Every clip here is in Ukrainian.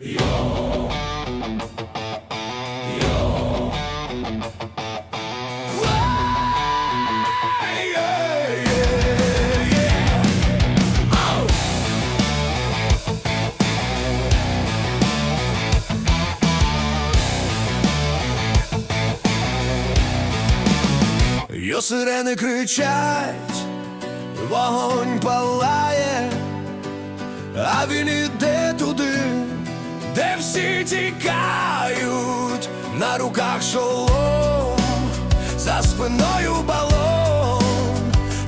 Йо сирени кричать, вогонь палає, а він іде всі тікають, на руках шолом, за спиною балон,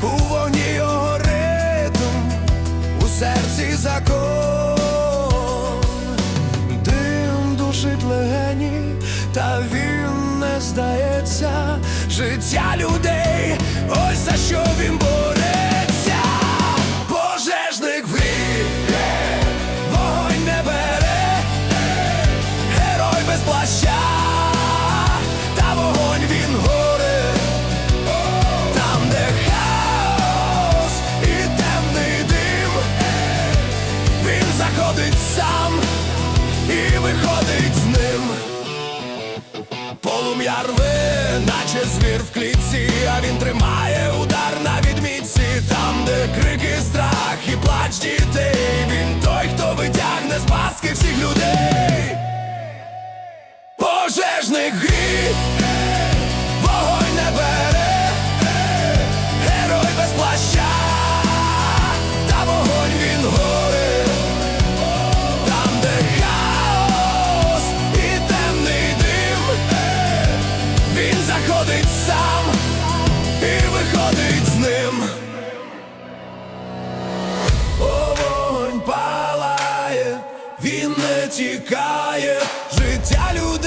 у вогні його ритм, у серці закон, дим душить легені, та він не здається, життя людей, ось за що він бореться, заходить сам і виходить з ним. Полум'я рве, наче звір в клітці, а він тримає удар на тікає, життя людей